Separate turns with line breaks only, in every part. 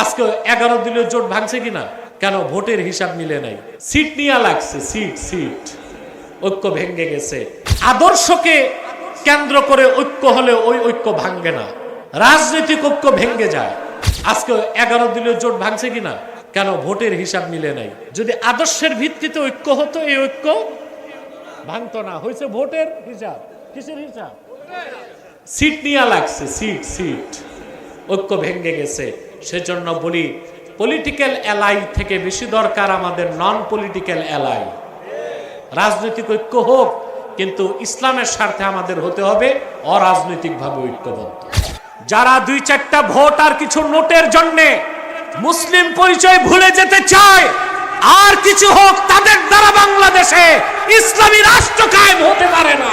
আজকে এগারো দলীয় জোট ভাঙছে কিনা? কেন ভোটের হিসাব মিলে নাই। সিট নিয়ে লাগছে, সিট সিট। ঐক্য ভেঙে গেছে। আদর্শকে কেন্দ্র করে ঐক্য হলে ওই ঐক্য ভাঙবে না। রাজনৈতিক ঐক্য ভেঙে যায়। আজকে এগারো দলীয় জোট ভাঙছে কিনা? কেন ভোটের হিসাব মিলে নাই। যদি আদর্শের ভিত্তিতে ঐক্য হতো, এই ঐক্য ভাঙতো না। হয়েছে ভোটের হিসাব। কিসের হিসাব? সিট নিয়ে লাগছে, সিট সিট। ঐক্য ভেঙে গেছে। সেজন্য বলি পলিটিক্যাল অ্যালাই থেকে বেশি দরকার আমাদের নন পলিটিক্যাল অ্যালাই রাজনৈতিক ঐক্য হোক, কিন্তু ইসলামের স্বার্থে আমাদের হতে হবে অরাজনৈতিকভাবে ঐক্যবদ্ধ। যারা দুই চারটা ভোট আর কিছু নোটের জন্যে মুসলিম পরিচয় ভুলে যেতে চায়, আর কিছু হোক তাদের দ্বারা বাংলাদেশে ইসলামী রাষ্ট্র কায়েম হতে পারে না।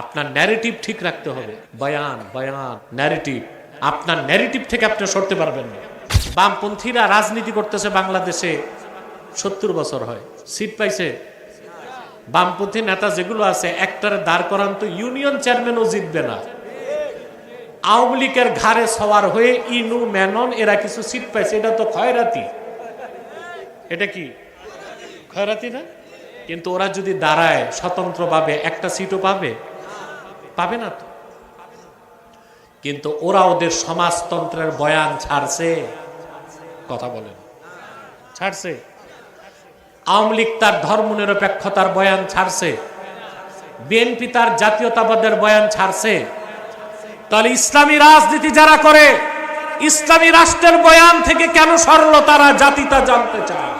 আপনার ন্যারেটিভ ঠিক রাখতে হবে। বয়ান বয়ান ন্যারেটিভ আপনার ন্যারেটিভ থেকে আপনি সরতে পারবেন না। বামপন্থীরা রাজনীতি করতেছে বাংলাদেশে সত্তর বছর হয়। সিট পাইছে? বামপন্থী নেতা যেগুলো আছে, একটার দাঁড় করান তো ইউনিয়ন চেয়ারম্যানও জিতবে না। আওয়ামী লীগের ঘাড়ে সওয়ার হয়ে ইনু মেনন এরা কিছু সিট পাইছে। এটা তো খয়রাতি এটা কি? খয়রাতি না? কিন্তু ওরা যদি দাঁড়ায় স্বতন্ত্রভাবে, একটা সিটও পাবে? পাবে না তো। কিন্তু ওরা ওদের সমাজতন্ত্রের বয়ান ছাড়ছে, কথা বলেন। ছাড়ছে? আওয়ামী লীগ তার ধর্মনিরপেক্ষতার বয়ান ছাড়ছে। বিএনপি তার জাতীয়তাবাদের বয়ান ছাড়ছে। তাহলে ইসলামী রাজনীতি যারা করে, ইসলামী রাষ্ট্রের বয়ান থেকে কেন সরল তারা জাতিটা জানতে চায়?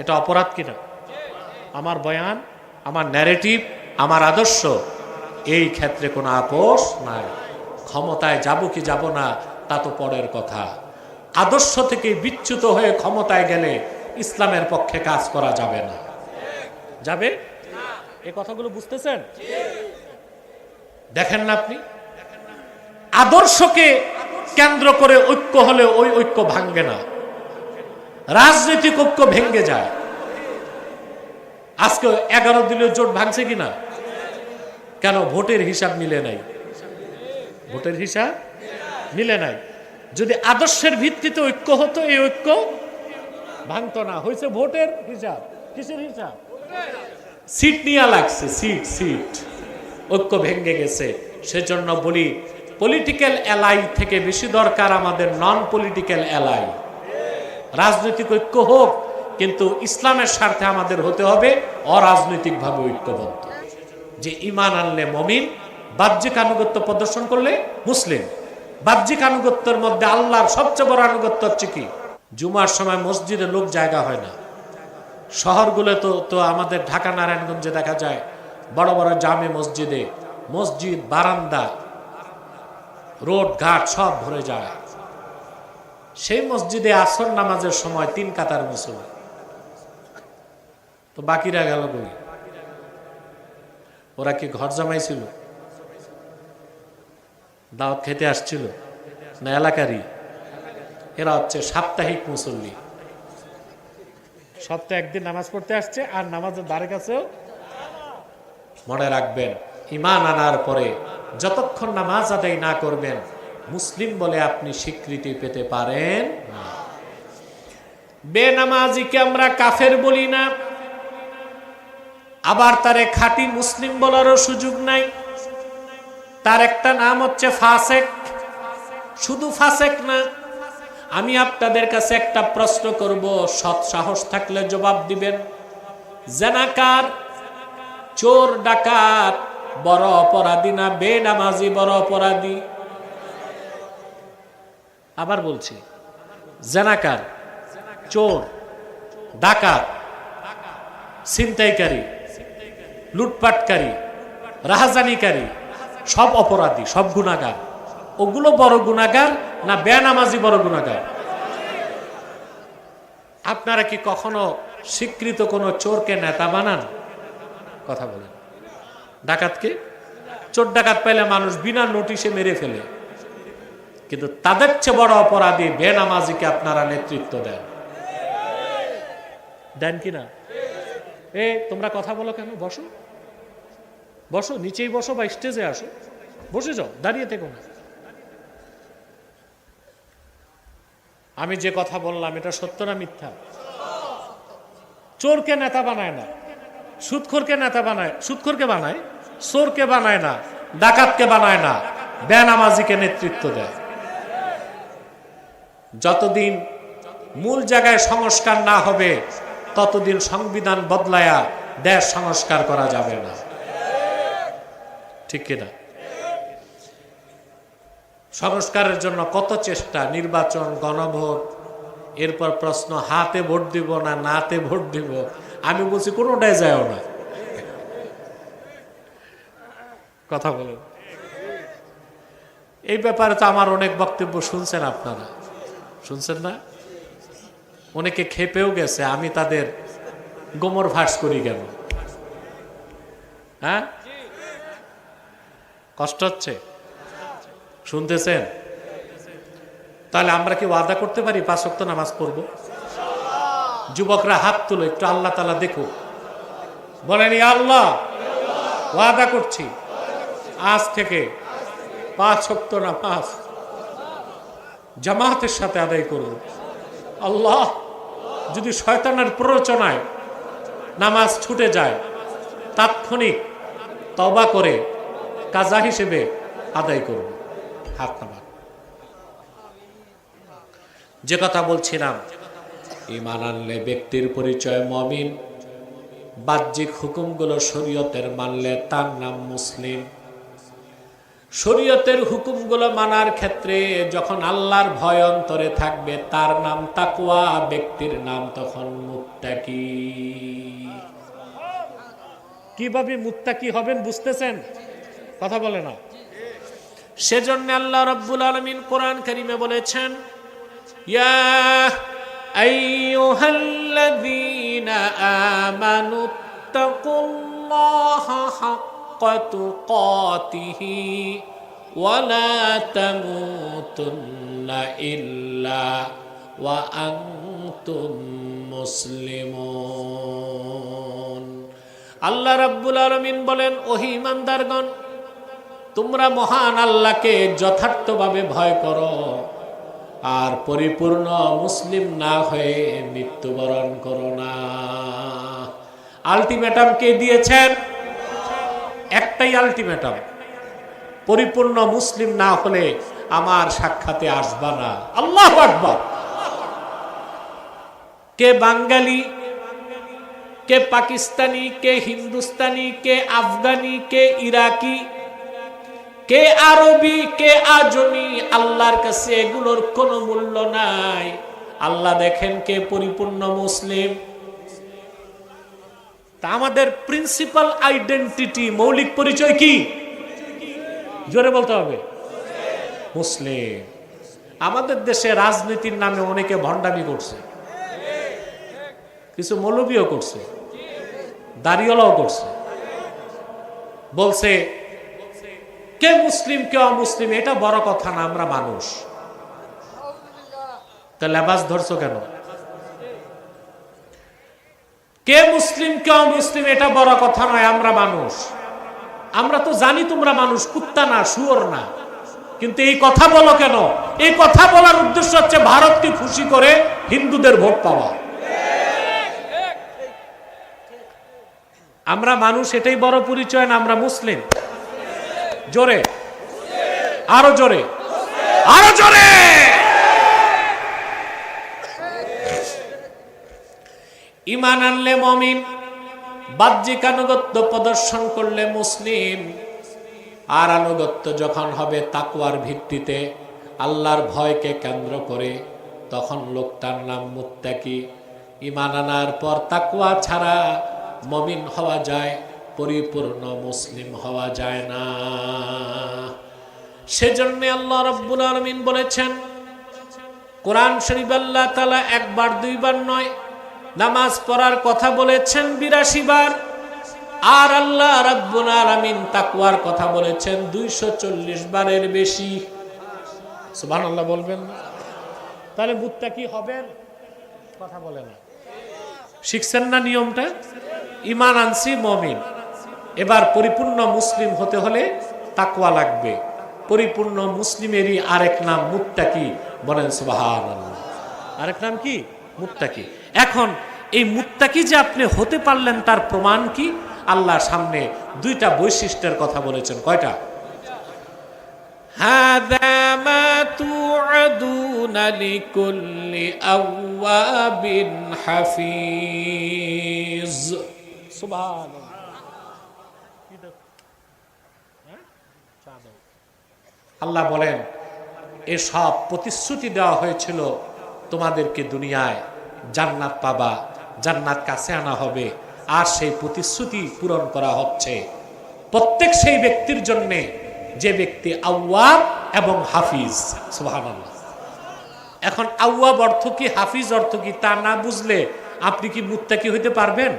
এটা অপরাধ কিনা? আমার বয়ান, আমার ন্যারেটিভ আমার আদর্শ এই ক্ষেত্রে কোনো আপোষ নাই। ক্ষমতায় যাব কি যাব না, তা তো পরের কথা। আদর্শ থেকে বিচ্যুত হয়ে ক্ষমতায় গেলে ইসলামের পক্ষে কাজ করা যাবে না। যাবে? এই কথাগুলো বুঝতেছেন? দেখেন না আপনি? আদর্শকে কেন্দ্র করে ঐক্য হলে ওই ঐক্য ভাঙ্গে না। রাজনৈতিক ঐক্য ভেঙ্গে যায়। আজকে এগারো দিনের জোট ভাঙছে কিনা? কেন ভোটের হিসাব মিলে নাই? ভোটের হিসাব মিলে নাই। যদি আদর্শের ভিত্তিতে ঐক্য হতো, এই ঐক্য ভাঙতো না। হয়েছে ভোটের হিসাব। কিসের হিসাব? সিট নিয়ে লাগছে, সিট সিট। ঐক্য ভেঙে গেছে। সেজন্য বলি পলিটিক্যাল অ্যালাই থেকে বেশি দরকার আমাদের নন পলিটিক্যাল অ্যালাই রাজনৈতিক ঐক্য হোক, কিন্তু ইসলামের স্বার্থে আমাদের হতে হবে অরাজনৈতিকভাবে ঐক্যবদ্ধ। যে ইমান আনলে মমিন, বাহ্যিক আনুগত্য প্রদর্শন করলে মুসলিম। বাহ্যিক আনুগত্যের মধ্যে আল্লাহর সবচেয়ে বড় আনুগত্য হচ্ছে কি? জুমার সময় মসজিদে লোক জায়গা হয় না। শহরগুলো তো তো আমাদের ঢাকা, নারায়ণগঞ্জে দেখা যায়, বড় বড় জামে মসজিদে, মসজিদ, বারান্দা, রোড, ঘাট সব ভরে যায়। সেই মসজিদে আসর নামাজের সময় তিন কাতার মুসলমান তো বাকিরা গেল কই? ওরা কি ঘর জামাইছিল? দাওয়াত খেতে আসছিল? না এলাকারই? এরা হচ্ছে সাপ্তাহিক মুসল্লি। সপ্তাহে একদিন নামাজ পড়তে আসছে আর নামাজের দ্বারে কাছেও মনে রাখবেন ইমান আনার পরে যতক্ষণ নামাজ আদায় না করবেন মুসলিম বলে আপনি স্বীকৃতি পেতে পারেন না। বেনামাজিকে আমরা কাফের বলি না। আবার তারে খাঁটি মুসলিম বলারও সুযোগ নাই। তার একটা নাম হচ্ছে ফাসেক। শুধু ফাসেক না, আমি আপনাদের কাছে একটা প্রশ্ন করব, সৎ সাহস থাকলে জবাব দিবেন। জেনাকার, চোর, ডাকাত, বড় অপরাধী না বেনামাজি, বড় অপরাধী? আবার বলছি, জেনাকার, চোর, ডাকাত, ছিনতাইকারী। লুটপাটকারী, রাহাজানিকারী, সব অপরাধী, সব গুণাগার ওগুলো বড় গুণাগার না বেনামাজি বড় গুণাগার আপনারা কি কখনো স্বীকৃত কোনো চোরকে নেতা বানান? কথা বলেন। ডাকাতকে চোর ডাকাত পাইলে মানুষ বিনা নোটিশে মেরে ফেলে। কিন্তু তাদের চেয়ে বড় অপরাধী বেনামাজিকে আপনারা নেতৃত্ব দেন। দেন কি না? এ, তোমরা কথা বলো কেন? বসো। বসো, নিচেই বসো বা স্টেজে আসো। বসে যাও, দাঁড়িয়ে থেকো না। আমি যে কথা বললাম, এটা সত্য না মিথ্যা? চোরকে নেতা বানায় না। সুৎখোরকে নেতা বানায়, সুৎখোরকে বানায়? চোরকে বানায় না, ডাকাতকে বানায় না, বেনামাজিকে নেতৃত্ব দেয়। যতদিন মূল জায়গায় সংস্কার না হবে, ততদিন সংবিধান বদলায়া দেশ সংস্কার করা যাবে না। ঠিক কিনা? সংস্কারের জন্য কত চেষ্টা? নির্বাচন, গণভোট, এরপর প্রশ্ন, হাতে ভোট দিব না নাতে ভোট দিব? আমি বলছি, কোনোটাই যায়ও না। কথা বলেন। এই ব্যাপারে তো আমার অনেক বক্তব্য শুনছেন আপনারা। শুনছেন না? অনেকে খেপেও গেছে, আমি তাদের গোমর ভাস করি কেন? হ্যাঁ? কষ্ট হচ্ছে? শুনতেছেন? তাহলে আমরা কি ওয়াদা করতে পারি পাঁচ ওয়াক্ত নামাজ পড়ব? যুবকরা হাত তুলো, একটু আল্লাহ তালা দেখো বলেন আল্লাহ, ওয়াদা করছি। আজ থেকে পাঁচ ওয়াক্ত নামাজ জামাতের সাথে আদায় করব। আল্লাহ, যদি শয়তানের প্ররোচনায় নামাজ ছুটে যায়, তাৎক্ষণিক তবা করে কাজা হিসেবে আদায় করব। হাত নামা যে কথা বলছিলাম ইমান আনলে ব্যক্তির পরিচয় মমিন, বাহ্যিক হুকুমগুলো শরীয়তের মানলে তার নাম মুসলিম। শরীয়তের হুকুমগুলো মানার ক্ষেত্রে যখন আল্লাহর ভয় অন্তরে থাকবে, তার নাম তাকুয়া ব্যক্তির নাম তখন মুত্তাকি। কীভাবে মুত্তাকি হবেন বুঝতেছেন? কথা বলে না। সেজন্য আল্লাহ রব্বুল আলমিন কোরআন কারিমে বলেছেন মুসলিমুন। আল্লাহ রাব্বুল আলামিন বলেন, ওহি ইমানদারগণ তোমরা মহান আল্লাহকে যথার্থভাবে ভয় করো আর পরিপূর্ণ মুসলিম না হয়ে মৃত্যুবরণ করো না। আলটিমেটাম কে দিয়েছেন? একটাই আলটিমেটাম। পরিপূর্ণ মুসলিম না হলে আমার সাক্ষাতে আসবা না। আল্লাহ আকবার। কে বাঙালি, কে পাকিস্তানি, কে হিন্দুস্তানি, কে আফগানি, কে ইরাকি কে আরবি, কে আজমি, আল্লাহর কাছে এগুলোর কোনো মূল্য নাই। আল্লাহ দেখেন কে পরিপূর্ণ মুসলিম। তা আমাদের প্রিন্সিপাল আইডেন্টিটি মৌলিক পরিচয় কি? জোরে বলতে হবে। মুসলিম। আমাদের দেশে রাজনীতির নামে অনেকে ভণ্ডামি করছে। কিছু মৌলবীও করছে। দাড়িওয়ালাও করছে। বলছে কে মুসলিম, কে অমুসলিম, এটা বড় কথা না, আমরা মানুষ। তা লেবাস ধরছো কেন? কে মুসলিম, কে অমুসলিম, এটা বড় কথা নয়, আমরা মানুষ। আমরা তো জানি তোমরা মানুষ, কুত্তা না, শুয়োর না। কিন্তু এই কথা বলো কেন? এই কথা বলার উদ্দেশ্য হচ্ছে ভারতকে খুশি করে হিন্দুদের ভোট পাওয়া। আমরা মানুষ, এটাই বড় পরিচয় না, আমরা মুসলিম। জোরে। আরও জোরে। আরও জোরে। ইমান আনলে মমিন বাহ্যিক আনুগত্য প্রদর্শন করলে মুসলিম। আর আনুগত্য যখন হবে তাকুয়ার ভিত্তিতে, আল্লাহর ভয়কে কেন্দ্র করে, তখন লোকটার নাম মুত্তাকি। ইমান আনার পর তাকুয়া ছাড়া মমিন হওয়া যায়। পরিপূর্ণ মুসলিম হওয়া যায় না। সেজন্য আল্লাহ রব্বুল আলমিন বলেছেন, কোরআন শরীফ আল্লাহ তালা একবার, দুইবার নয়, নামাজ পড়ার কথা বলেছেন বিরাশি বার, আর আল্লাহ রাব্বুল আলামিন তাকওয়ার কথা বলেছেন দুইশো চল্লিশ বারের বেশি। সুবহানাল্লাহ বলবেন তাহলে মুত্তা কি হবেন কথা বলে না। শিখছেন না নিয়মটা? ইমান আনছি, মমিন। এবার পরিপূর্ণ মুসলিম হতে হলে তাকওয়া লাগবে পরিপূর্ণ মুসলিমেরই আরেক নাম মুত্তাকি বলেন সুবহানাল্লাহ আরেক নাম কি মুত্তাকি এখন এই মুত্তাকি যে আপনি হতে পারলেন তার প্রমাণ কি আল্লাহ সামনে দুইটা বৈশিষ্ট্যের কথা বলেছেন কয়টা هذا ما توعدون لكل أواب حفيظ سبحان আল্লাহ বলেন, এসব প্রতিশ্রুতি দেওয়া হয়েছিল তোমাদেরকে দুনিয়ায়। জান্নাত পাবা, জান্নাত কাছে আনা হবে, আর সেই প্রতিশ্রুতি পূরণ করা হচ্ছে। প্রত্যেক সেই ব্যক্তির জন্যে যে ব্যক্তি আউয়াব এবং হাফিজ, সুবহানাল্লাহ। এখন আউয়াব অর্থ কি, হাফিজ অর্থ কি, তা না বুঝলে আপনি কি মুত্তাকি হইতে পারবেন?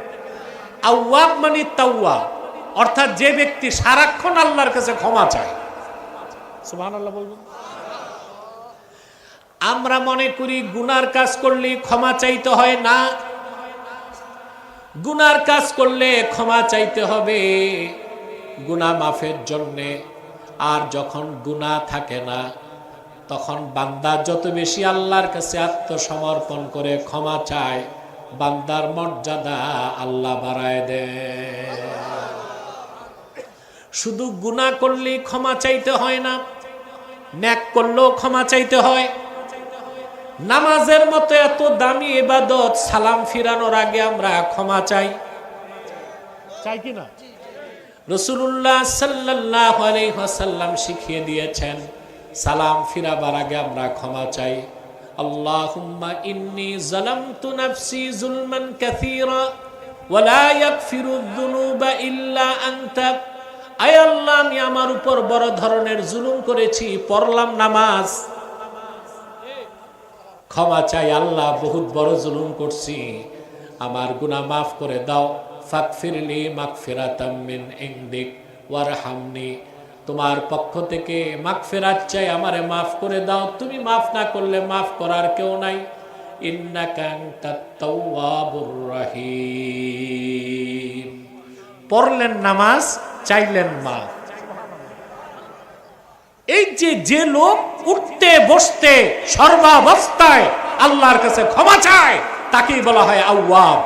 আউয়াব মানে তাওয়া অর্থাৎ যে ব্যক্তি সারাক্ষণ আল্লাহর কাছে ক্ষমা চায়। সুবহানাল্লাহ বলবেন। আমরা মনে করি গুনার কাজ করলে ক্ষমা চাইতে হয় না। গুনার কাজ করলে ক্ষমা চাইতে হবে গুনা মাফের জন্যে। আর যখন গুনাহ থাকে না, তখন বান্দা যত বেশি আল্লাহর কাছে আত্মসমর্পণ করে ক্ষমা চায়, বান্দার মর্যাদা আল্লাহ বাড়ায় দেয়। শুধু গুনাহ করলে ক্ষমা চাইতে হয় না ন্যাক করলেও ক্ষমা চাইতে হয়। নামাজের মতো এত দামি এবাদত সালাম ফিরানোর আগে আমরা ক্ষমা চাই। চাই কি না? রসুল্লাহ সাল্লাহ শিখিয়ে দিয়েছেন সালাম ফিরাবার আগে আমরা ক্ষমা চাই। আল্লাহুম্মা ইন্নি জালামতু নাফসি জুলমান কাসীরা ওয়ালা ইয়াগফিরু যুনুবা ইল্লা আনতা। আয় আল্লাহ, আমি আমার উপর বড় ধরনের জুলুম করেছি, পড়লাম নামাজ। ক্ষমা চাই আল্লাহ, বহুত বড় জুলুম করছি। আমার গুনাহ মাফ করে দাও। ফাকফিরলি মাগফিরাতাম মিন ইনদিক, ওয়ারহামনি। তোমার পক্ষ থেকে মাগফিরাত চাই, আমারে মাফ করে দাও। তুমি মাফ না করলে মাফ করার কেউ নাই। পড়লেন নামাজ চাইলেন মা। এই যে যে লোক উঠতে, বসতে, সর্বাবস্থায় আল্লাহর কাছে ক্ষমা চায়, তাকেই বলা হয় আউয়াব।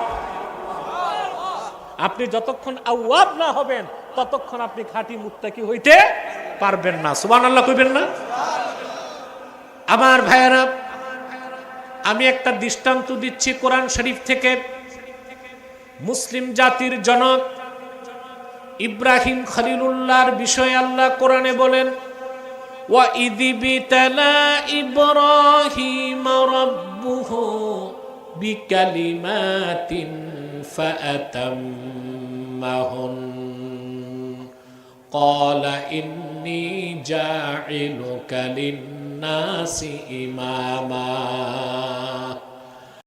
আপনি যতক্ষণ আউয়াব না হবেন, ততক্ষণ আপনি খাঁটি মুত্তাকি হইতে পারবেন না। সুবান আল্লাহ কইবেন না? আমার ভাইয়েরা, আমি একটা দৃষ্টান্ত দিচ্ছি কোরআন শরীফ থেকে। মুসলিম জাতির জনক ইব্রাহিম খলিলুল্লাহর বিষয়ে আল্লাহ কোরআনে বলেন وإذ ابتلى إبراهيم ربه بكلمات فأتمهن قال إني جاعلك للناس إماما